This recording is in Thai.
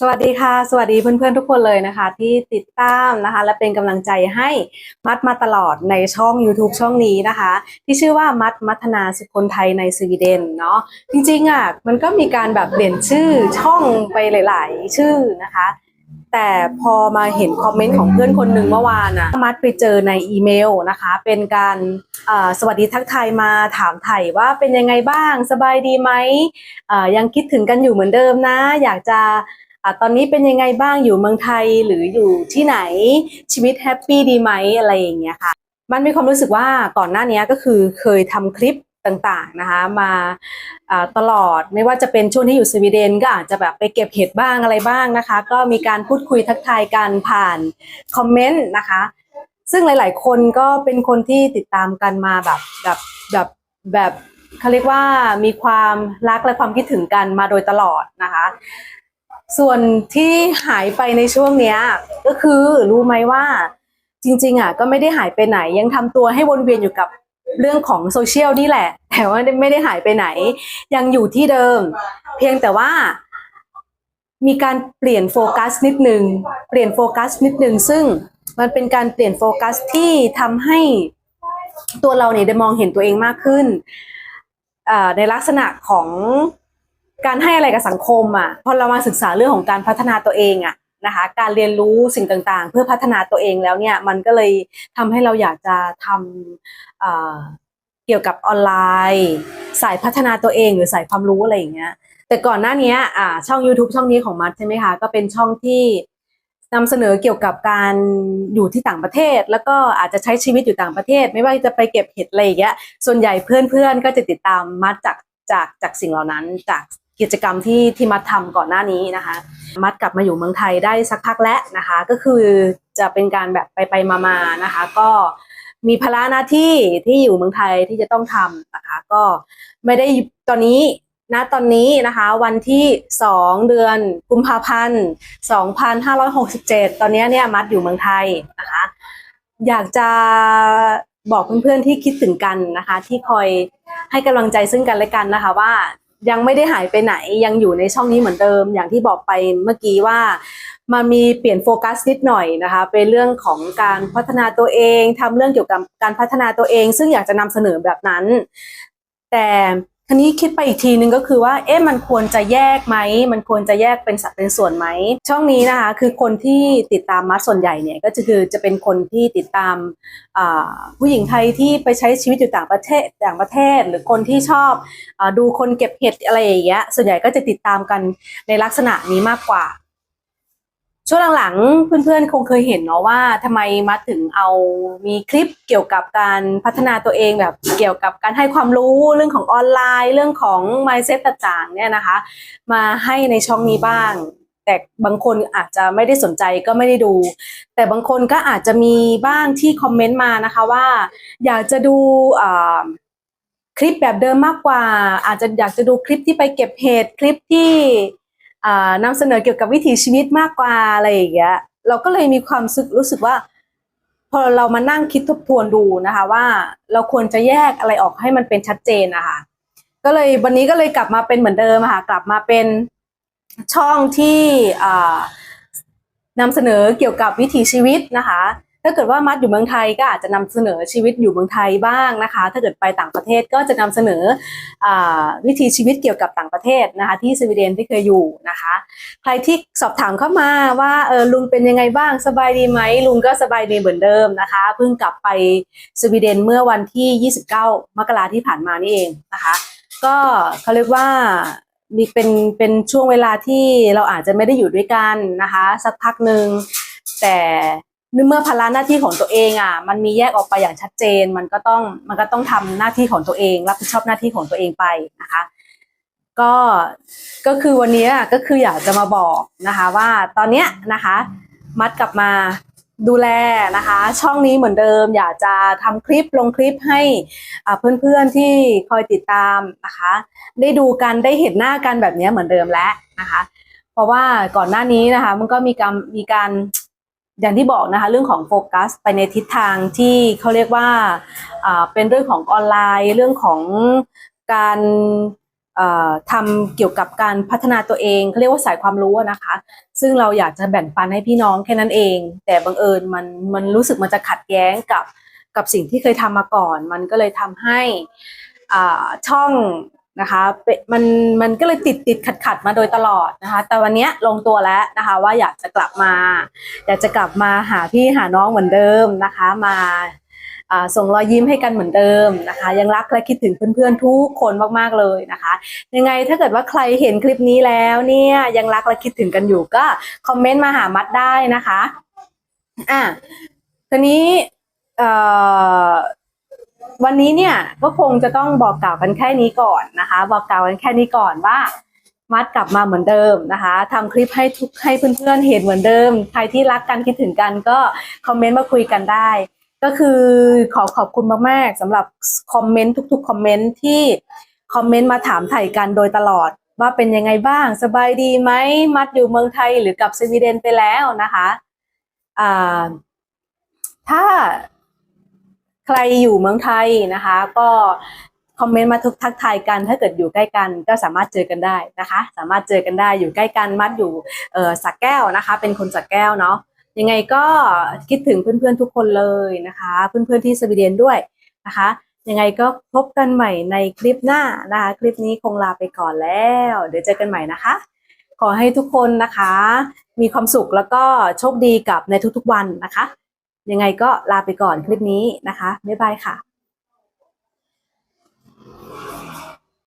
สวัสดีค่ะ สวัสดีเพื่อนๆทุกคนเลยนะคะ ที่ติดตามนะคะ และเป็นกำลังใจให้มัดมาตลอดในช่อง YouTube ช่องนี้นะคะ ที่ชื่อว่ามัดมัฒนาสุคนไทยในสวีเดนเนาะจริงๆอะมันก็มีการแบบเปลี่ยนชื่อช่องไปหลาย ๆ ชื่อนะคะ แต่พอมาเห็นคอมเมนต์ของเพื่อนคนหนึ่งเมื่อวานอะมัดไปเจอในอีเมลนะคะ เป็นการสวัสดีทักทายมาถามไถ่ว่าเป็นยังไงบ้างสบายดีไหมยังคิดถึงกันอยู่เหมือนเดิมนะ อยากจะ ตอนนี้เป็นยังไงบ้างอยู่เมืองไทยหรืออยู่ที่ไหนชีวิตแฮปปี้ดีไหมอะไรอย่างเงี้ยค่ะ มันมีความรู้สึกว่าก่อนหน้านี้ก็คือเคยทำคลิปต่างๆนะคะมาตลอดไม่ว่าจะเป็นช่วงที่อยู่สวีเดนก็อาจจะแบบไปเก็บเห็ดบ้างอะไรบ้างนะคะ ก็มีการพูดคุยทักทายกันผ่านคอมเมนต์นะคะ ซึ่งหลาย ๆ คนก็เป็นคนที่ติดตามกันมาแบบแบบแบบแบบเขาเรียกว่ามีความรักและความคิดถึงกันมาโดยตลอดนะคะ ส่วนที่หายไปในช่วงเนี้ย ก็คือรู้ไหมว่า จริง ๆอะก็ไม่ได้หายไปไหน ยังทำตัวให้วนเวียนอยู่กับเรื่องของโซเชียลนี่แหละ แต่ว่าไม่ได้หายไปไหน ยังอยู่ที่เดิม เพียงแต่ว่ามีการเปลี่ยนโฟกัสนิดนึง เปลี่ยนโฟกัสนิดนึง ซึ่งมันเป็นการเปลี่ยนโฟกัสที่ทำให้ตัวเราเนี่ยได้มองเห็นตัวเองมากขึ้นในลักษณะของ การให้อะไรกับสังคมอะพอเรามาศึกษาเรื่องของการพัฒนาตัวเองอะนะคะการเรียนรู้สิ่งต่างๆ เพื่อพัฒนาตัวเองแล้วเนี่ยมันก็เลยทำให้เราอยากจะทำเกี่ยวกับออนไลน์ สายพัฒนาตัวเองหรือสายความรู้อะไรอย่างเงี้ยแต่ก่อนหน้านี้อ่าช่อง YouTube ช่องนี้ของมัดใช่ไหมคะก็เป็นช่องที่นำเสนอเกี่ยวกับการอยู่ที่ต่างประเทศ แล้วก็อาจจะใช้ชีวิตอยู่ต่างประเทศ ไม่ว่าจะไปเก็บเห็ดอะไรอย่างเงี้ยส่วนใหญ่เพื่อนๆก็จะติดตามมัดจากจากจากสิ่งเหล่านั้นจาก กิจกรรมที่ที่มัดทำก่อนหน้านี้นะคะ มัดกลับมาอยู่เมืองไทยได้สักพักแล้วนะคะ ก็คือจะเป็นการแบบไปไปมามานะคะ ก็มีภาระหน้าที่ที่อยู่เมืองไทยที่จะต้องทำนะคะ ก็ไม่ได้ตอนนี้ณตอนนี้นะคะวันที่ 2 เดือนกุมภาพันธ์2567 ตอนนี้เนี่ยมัดอยู่เมืองไทยนะคะ อยากจะบอกเพื่อนๆที่คิดถึงกันนะคะ ที่คอยให้กำลังใจซึ่งกันและกันนะคะว่า ยังไม่ได้หายไปไหนยังอยู่ในช่องนี้เหมือนเดิม อย่างที่บอกไปเมื่อกี้ว่ามันมีเปลี่ยนโฟกัสนิดหน่อยนะคะ เป็นเรื่องของการพัฒนาตัวเองทำเรื่องเกี่ยวกับการพัฒนาตัวเอง ซึ่งอยากจะนำเสนอแบบนั้น แต่ ทีนี้คิดไปอีกทีนึงก็คือว่า เอ๊ะมันควรจะแยกไหม มันควรจะแยกเป็นสัดเป็นส่วนไหม ช่องนี้นะคะ คือคนที่ติดตามมัดส่วนใหญ่เนี่ย ก็จะคือจะเป็นคนที่ติดตามผู้หญิงไทยที่ไปใช้ชีวิตอยู่ต่างประเทศต่างประเทศ หรือคนที่ชอบอดูคนเก็บเห็ดอะไรอย่างเงี้ย ส่วนใหญ่ก็จะติดตามกันในลักษณะนี้มากกว่า ช่วงหลังๆ เพื่อนๆ คงเคยเห็นเนาะว่าทำไมมัดถึงเอามีคลิปเกี่ยวกับการพัฒนาตัวเองแบบเกี่ยวกับการให้ความรู้เรื่องของออนไลน์ เรื่องของ mindset ต่างๆเนี่ยนะคะ มาให้ในช่องนี้บ้าง แต่บางคนอาจจะไม่ได้สนใจก็ไม่ได้ดู แต่บางคนก็อาจจะมีบ้างที่คอมเมนต์มานะคะว่า อยากจะดูคลิปแบบเดิมมากกว่า อาจจะอยากจะดูคลิปที่ไปเก็บเห็ดคลิปที่ นำเสนอเกี่ยวกับวิถีชีวิตมากกว่าอะไรอย่างเงี้ยเราก็เลยมีความรู้สึกว่า พอเรามานั่งคิดทบทวนดูนะคะ ว่าเราควรจะแยกอะไรออกให้มันเป็นชัดเจนนะคะก็เลยวันนี้ก็เลยกลับมาเป็นเหมือนเดิมค่ะกลับมาเป็นช่องที่นำเสนอเกี่ยวกับวิถีชีวิตนะคะ ถ้าเกิดว่ามัดอยู่เมืองไทยก็อาจจะนำเสนอชีวิตอยู่เมืองไทยบ้างนะคะ ถ้าเกิดไปต่างประเทศก็จะนำเสนออวิถีชีวิตเกี่ยวกับต่างประเทศนะคะ ที่สวีเดนที่เคยอยู่นะคะ ใครที่สอบถามเข้ามาว่าเออลุงเป็นยังไงบ้างสบายดีไหมลุงก็สบายดีเหมือนเดิมนะคะเพิ่งกลับไปสวีเดนเมื่อวันที่ 29 มกราที่ผ่านมานี่เองนะคะ ก็เขาเรียกว่ามีเป็นเป็นช่วงเวลาที่เราอาจจะไม่ได้อยู่ด้วยกันนะคะ สักพักหนึ่งแต่ เมื่อภาระหน้าที่ของตัวเองอะ มันมีแยกออกไปอย่างชัดเจน มันก็ต้องมันก็ต้องทำหน้าที่ของตัวเอง รับผิดชอบหน้าที่ของตัวเองไปนะคะ ก็ก็คือวันนี้อะก็คืออยากจะมาบอกนะคะ ว่าตอนเนี้ยนะคะ มัดกลับมาดูแลนะคะ ช่องนี้เหมือนเดิม อยากจะทำคลิปลงคลิปให้อ่าเพื่อนๆที่คอยติดตามนะคะ ได้ดูกันได้เห็นหน้ากันแบบนี้เหมือนเดิมแล้วนะคะ เพราะว่าก่อนหน้านี้นะคะ มันก็มีการมีการ อย่างที่บอกนะคะเรื่องของโฟกัส ไปในทิศทางที่เขาเรียกว่าเป็นเรื่องของออนไลน์เรื่องของการทำเกี่ยวกับการพัฒนาตัวเองเขาเรียกว่าสายความรู้นะคะ ซึ่งเราอยากจะแบ่งปันให้พี่น้องแค่นั้นเอง แต่บังเอิญมันมันรู้สึกมันจะขัดแย้งกับกับสิ่งที่เคยทำมาก่อน มันก็เลยทำให้ช่อง นะคะมันมันก็เลยติดติดขัดขัดมาโดยตลอดนะคะ แต่วันนี้ลงตัวแล้วนะคะ ว่าอยากจะกลับมา อยากจะกลับมาหาพี่หาน้องเหมือนเดิมนะคะมาอ่าส่งรอยยิ้มให้กันเหมือนเดิมนะคะ ยังรักและคิดถึงเพื่อนๆทุกคนมากๆเลยนะคะ ยังไงถ้าเกิดว่าใครเห็นคลิปนี้แล้วเนี่ยยังรักและคิดถึงกันอยู่ก็คอมเมนต์มาหามัดได้นะคะอะทีนี้เอ่อ วันนี้เนี่ยก็คงจะต้องบอกกล่าวกันแค่นี้ก่อนนะคะ บอกกล่าวกันแค่นี้ก่อนว่ามัดกลับมาเหมือนเดิมนะคะทำคลิปให้ทุกให้เพื่อนๆเห็นเหมือนเดิม ใครที่รักกันคิดถึงกันก็คอมเมนต์มาคุยกันได้ ก็คือขอขอบคุณมากๆสำหรับคอมเมนต์ทุกๆคอมเมนต์ที่คอมเมนต์มาถามไถ่กันโดยตลอด ว่าเป็นยังไงบ้างสบายดีไหมมัดอยู่เมืองไทยหรือกลับสวีเดนไปแล้วนะคะอ่าถ้า ใครอยู่เมืองไทยนะคะ ก็คอมเมนต์มาทุกทักทายกัน ถ้าเกิดอยู่ใกล้กันก็สามารถเจอกันได้นะคะ สามารถเจอกันได้อยู่ใกล้กันมัดอยู่เออสักแก้วนะคะ เป็นคนสักแก้วเนาะยังไงก็คิดถึงเพื่อนๆทุกคนเลยนะคะ เพื่อนๆที่สวีเดนด้วยนะคะยังไงก็พบกันใหม่ในคลิปหน้านะคะ คลิปนี้คงลาไปก่อนแล้ว เดี๋ยวเจอกันใหม่นะคะ ขอให้ทุกคนนะคะ มีความสุขแล้วก็โชคดีกับในทุกๆวันนะคะ ยังไงก็ลาไปก่อนคลิปนี้นะคะบ๊ายบายค่ะ